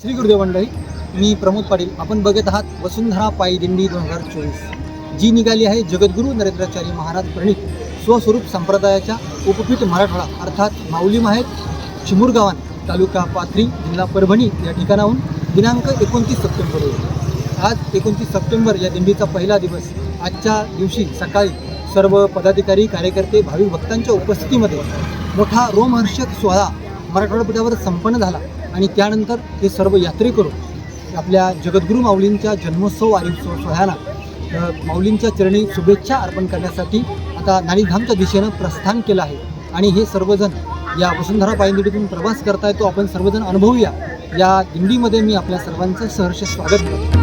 श्री गुरुदेव मंडळी मी प्रमोद पाटील. आपण बघत आहात वसुंधरा पायी दिंडी दोन हजार चोवीस. जी निघाली आहे जगद्गुरू नरेंद्राचार्य महाराज प्रणित स्वस्वरूप संप्रदायाच्या उपपीठ मराठवाडा अर्थात माऊली माहेर चिमुरगावान तालुका पाथरी जिल्हा परभणी या ठिकाणाहून दिनांक एकोणतीस सप्टेंबर आज एकोणतीस सप्टेंबर या दिंडीचा पहिला दिवस. आजच्या दिवशी सकाळी सर्व पदाधिकारी कार्यकर्ते भाविक भक्तांच्या उपस्थितीमध्ये मोठा रोमहर्षक सोहळा मराठवाडा पीठावर संपन्न झाला. आणि त्यानंतर हे सर्व यात्रेकरू आपल्या जगद्गुरू माऊलींच्या जन्मोत्सव आणि सोहळ्याला माऊलींच्या चरणी शुभेच्छा अर्पण करण्यासाठी आता नाणीधामच्या दिशेनं प्रस्थान केलं आहे. आणि हे सर्वजण या वसुंधरा पायंदिडीतून प्रवास करताय तो आपण सर्वजण अनुभवूया. या दिंडीमध्ये मी आपल्या सर्वांचं सहर्ष स्वागत करतो.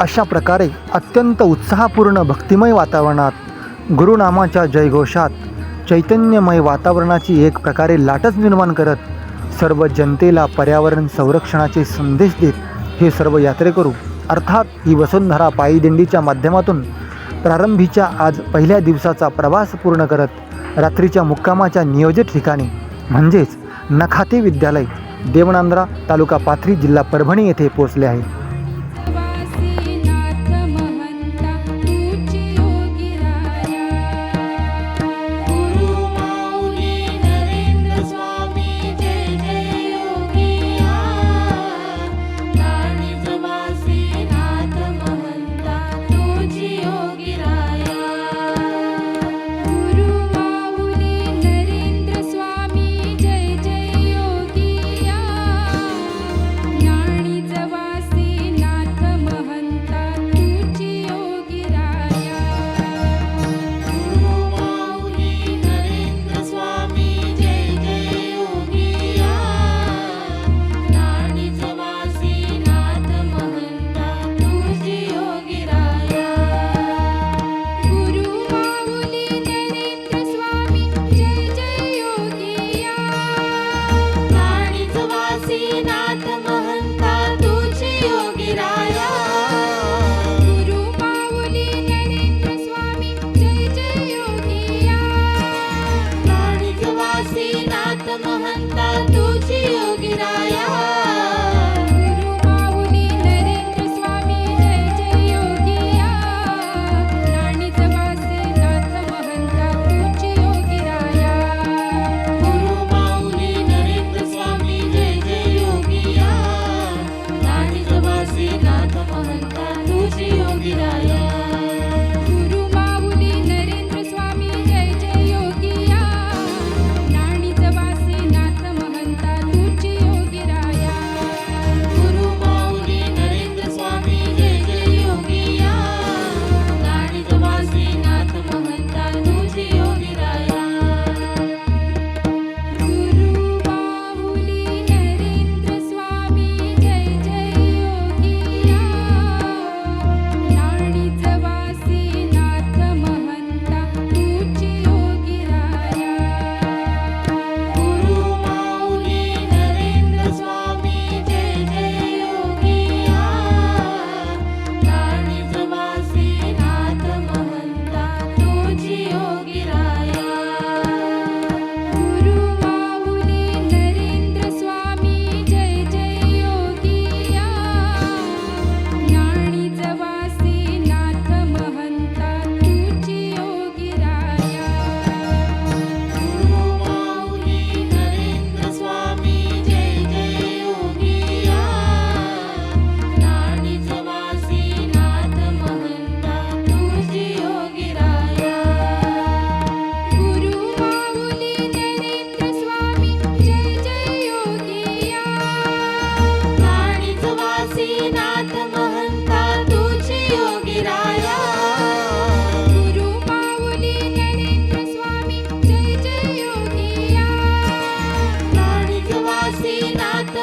अशा प्रकारे अत्यंत उत्साहपूर्ण भक्तिमय वातावरणात गुरुनामाच्या जयघोषात चैतन्यमय वातावरणाची एक प्रकारे लाटच निर्माण करत सर्व जनतेला पर्यावरण संरक्षणाचे संदेश देत हे सर्व यात्रेकरू अर्थात ही वसुंधरा पायीदिंडीच्या माध्यमातून प्रारंभीच्या आज पहिल्या दिवसाचा प्रवास पूर्ण करत रात्रीच्या मुक्कामाच्या नियोजित ठिकाणी म्हणजेच नखाते विद्यालय देवनांद्रा तालुका पाथरी जिल्हा परभणी येथे पोहोचले आहे.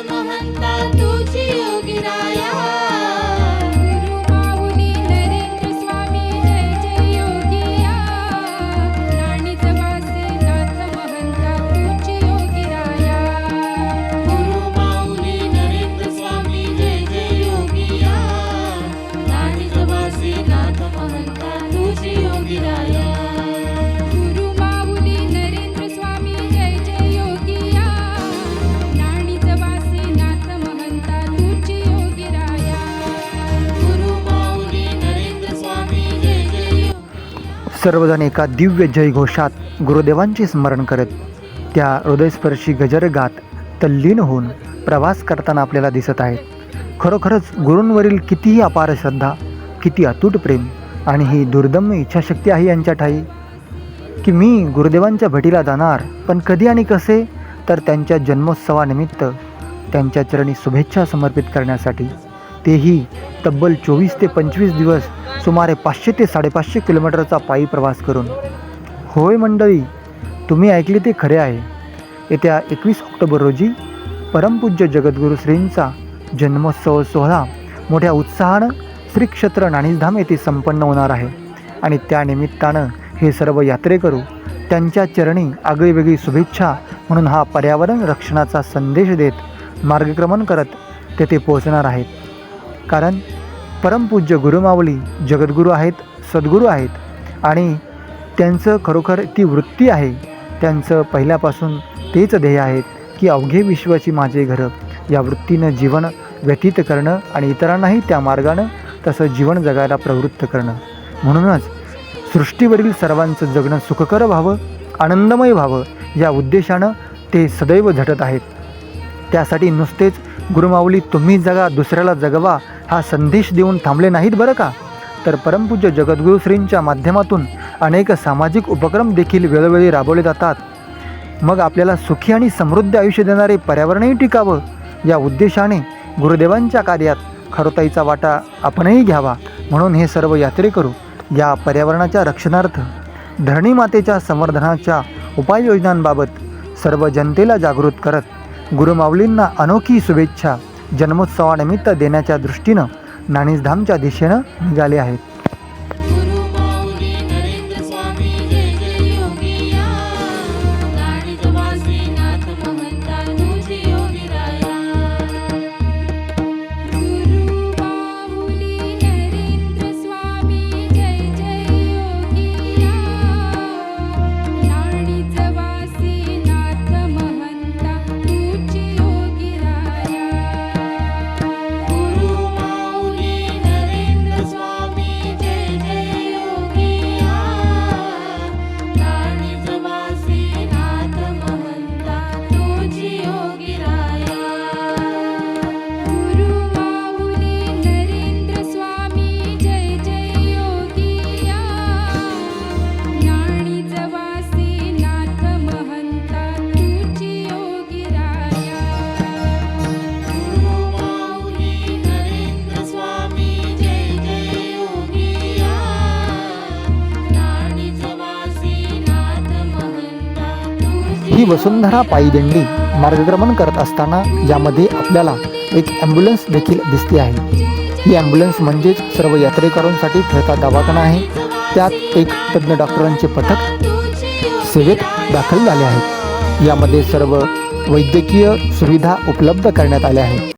महंता तुझी योगिराया सर्वजण एका दिव्य जयघोषात गुरुदेवांचे स्मरण करत त्या हृदयस्पर्शी गजर गात तल्लीन होऊन प्रवास करताना आपल्याला दिसत आहेत. खरोखरच गुरूंवरील कितीही अपार श्रद्धा किती अतूट प्रेम आणि ही दुर्दम्य इच्छाशक्ती आहे यांच्या ठाई की मी गुरुदेवांच्या भटीला जाणार पण कधी आणि कसे? तर त्यांच्या जन्मोत्सवानिमित्त त्यांच्या चरणी शुभेच्छा समर्पित करण्यासाठी तेही तब्बल चोवीस ते पंचवीस दिवस सुमारे पाचशे ते साडेपाचशे किलोमीटरचा पायी प्रवास करून. होय मंडळी तुम्ही ऐकले ते खरे आहे. येत्या एकवीस ऑक्टोबर रोजी परमपूज्य जगद्गुरू श्रींचा जन्मोत्सव सोहळा मोठ्या उत्साहानं श्री क्षेत्र नाणीधाम येथे संपन्न होणार आहे आणि त्यानिमित्तानं हे सर्व यात्रेकरू त्यांच्या चरणी आगळीवेगळी शुभेच्छा म्हणून हा पर्यावरण रक्षणाचा संदेश देत मार्गक्रमण करत तेथे पोहोचणार आहेत. कारण परमपूज्य गुरुमावली जगद्गुरू आहेत सद्गुरू आहेत आणि त्यांचं खरोखर ती वृत्ती आहे त्यांचं पहिल्यापासून तेच ध्येय आहेत की अवघे विश्वाची माझे घरं या वृत्तीनं जीवन व्यतीत करणं आणि इतरांनाही त्या मार्गानं तसं जीवन जगायला प्रवृत्त करणं. म्हणूनच सृष्टीवरील सर्वांचं जगणं सुखकर व्हावं आनंदमय व्हावं या उद्देशानं ते सदैव झटत आहेत. त्यासाठी नुसतेच गुरुमाऊली तुम्ही जगा दुसऱ्याला जगवा हा संदेश देऊन थांबले नाहीत बरं का? तर परमपूज्य जगद्गुरू श्रींच्या माध्यमातून अनेक सामाजिक उपक्रम देखील वेळोवेळी राबवले जातात. मग आपल्याला सुखी आणि समृद्ध आयुष्य देणारे पर्यावरणही टिकावं या उद्देशाने गुरुदेवांच्या कार्यात खरोताईचा वाटा आपणही घ्यावा म्हणून हे सर्व यात्रेकरू या पर्यावरणाच्या रक्षणार्थ धरणी मातेच्या संवर्धनाच्या उपाययोजनांबाबत सर्व जनतेला जागृत करत गुरुमाऊलींना अनोखी शुभेच्छा. जन्मोत्सवानिमित्त देण्याच्या दृष्टीनं नाणीसधामच्या दिशेनं निघाले आहेत. ही वसुंधरा पायीदिंडी मार्गक्रमण करत असताना यामध्ये आपल्याला एक ॲम्ब्युलन्स देखील दिसते आहे. ही ॲम्ब्युलन्स म्हणजेच सर्व यात्रेकरूंसाठी फिरता दवाखाना आहे. त्यात एक तज्ज्ञ डॉक्टरांचे पथक सेवेत दाखल झाले आहे यामध्ये सर्व वैद्यकीय सुविधा उपलब्ध करण्यात आल्या आहेत.